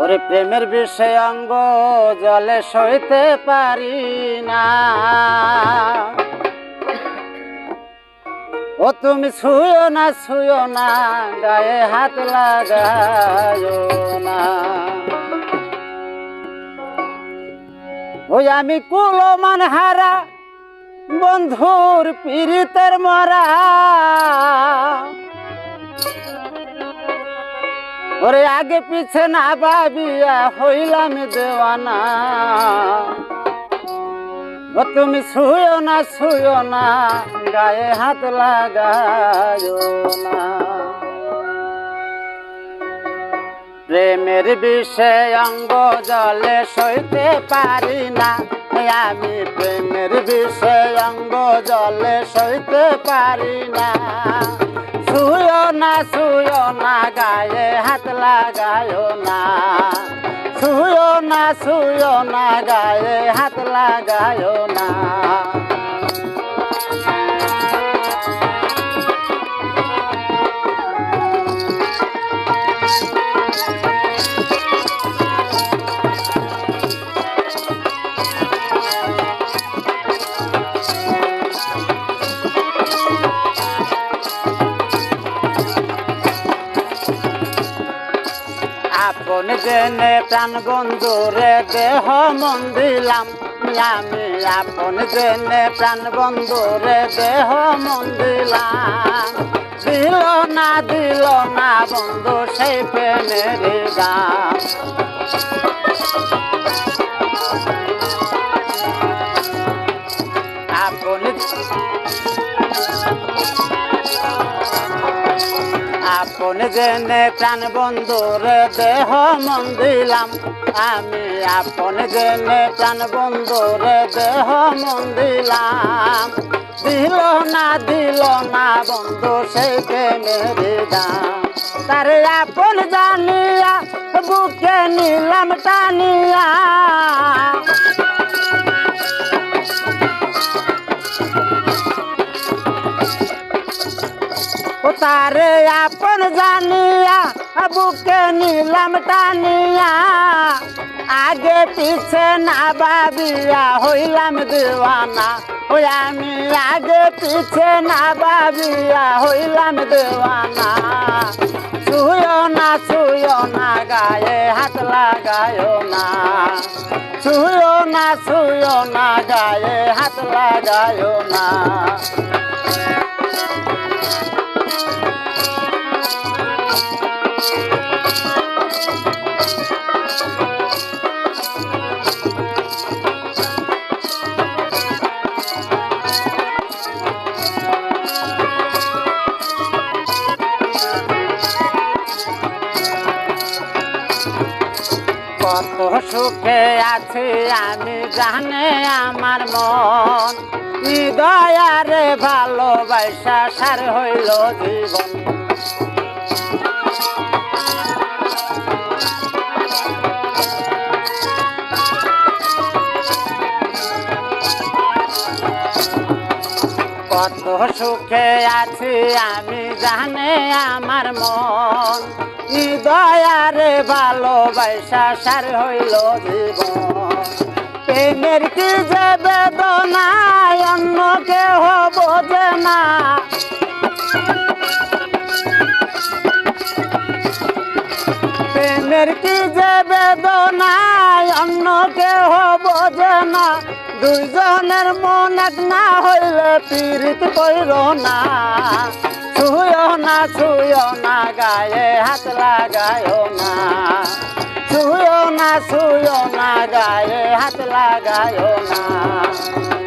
ওরে প্রেমের বিষয় অঙ্গ জলে সইতে পারি না। ও তুমি ছুঁয়ো না ছুঁয়ো না, গায়ে হাত লাগায়ো না। ওই আমি কুলমান হারা, বন্ধুর পীড়িতের মরা। ওরে আগে পিছে না ভাবিয়া হইলাম দেওয়ানা। ও তুমি ছুঁয়ো না ছুঁয়ো না, গায়ে হাত লাগায়ো না। প্রেমের বিষয় অঙ্গ জলে সইতে পারি না। আমি প্রেমের বিষয় অঙ্গ জলে সইতে পারি না। ছুঁয়ো না ছুঁয়ো না, গায়ে হাত লাগায়ো না। ছুঁয়ো না ছুঁয়ো না, গায়ে হাত লাগায়ো না। আপন জেনে প্রাণ বন্ধুরে দেহ মন দিলাম। আমি আপন জেনে প্রাণ বন্ধুরে দেহ মন দিলাম। দিল না দিল না বন্ধু, সেই প্রেমের দাম। আপন জেনে প্রাণ বন্ধুর দেহ মন দিলাম। আমি আপন জেনে প্রাণ বন্ধুর দেহ মন দিলাম। দিল না দিল না বন্ধু সেই প্রেমের দাম তারে আপন জানিয়া বুকে নিলাম টানিয়া। তারে আপন জানিয়া, বুকে নিলাম টানিয়া, আগে পিছে না বাবিয়া হইলাম দেওয়ানা। ওই আমি আগে পিছে না বাবিয়া হইলাম দেওয়ানা। ছুঁয়ো না ছুঁয়ো না, গায়ে হাত লাগায়ো না। ছুঁয়ো না ছুঁয়ো না, গায়ে হাত লাগায়ো না। সুখে আছি আমি, জানে আমার মন। হৃদয়ারে ভালোবাসা সার হইল জীবন। কত সুখে আছি আমি, জানে আমার মন। হৃদয়ারে ভালোবাসা সার হইল জীবন। প্রেমের কি যে বেদনা অন্য কেহ বোঝে না। প্রেমের কি যে বেদনা অন্য কেহ বোঝে না। দুইজনের মন এক না হইলে পীড়িত কইর না। ছুঁয় না ছুঁয় না, গায়ে হাত লাগায় না। ছুঁয় না ছুঁয় না, গায়ে হাত লাগায় না।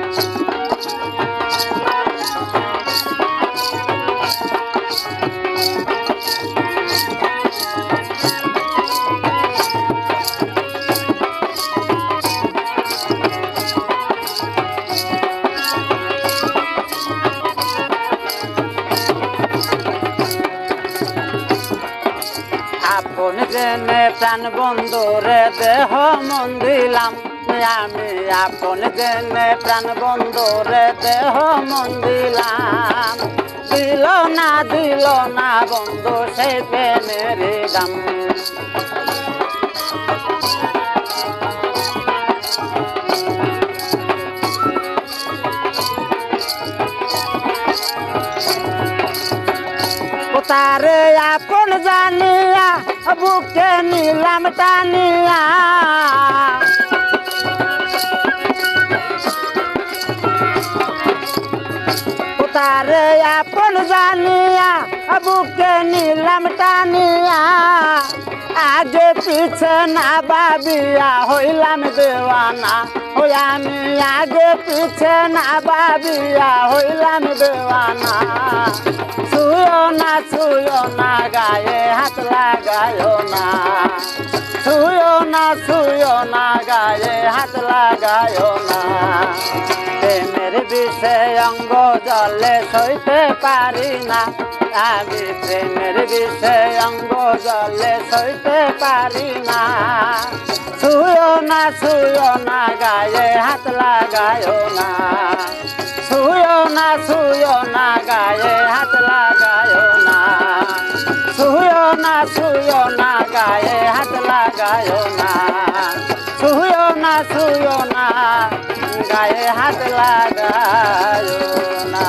আপন জেনে প্রাণ বন্ধুরে দেহ মন দিলাম। আমি আপন জেনে প্রাণ বন্ধুরে দেহ মন দিলাম। দিল না দিল না বন্ধু, সে দাম। আপন জানিয়া বুকে নিলাম টানিয়া। তারে আপন জানিয়া, বুকে নিলাম টানিয়া। আগে পিছে না বাবিয়া হইলাম দেওয়ানা। ওই আমি আগে পিছে না বাবিয়া হইলাম দেওয়ানা। ছুঁয়ো না ছুঁয়ো না, গায়ে হাত লাগায়ো না। ছুঁয়ো না ছুঁয়ো না, গায়ে হাত লাগায়ো না। বিষয় অঙ্গ জলে সইতে পারি না। আমি প্রেমের বিষয় অঙ্গ জলে সইতে পারি না। ছুঁয়ো না ছুঁয়ো না, গায়ে হাত লাগায়ো না। ছুঁয়ো না ছুঁয়ো না, গায়ে হাত লাগায়ো না। ছুঁয়ো না ছুঁয়ো না, গায়ে হাত লাগায়ো না। ছুঁয়ো না ছুঁয়ো না গায়ে হাত লাগায় না।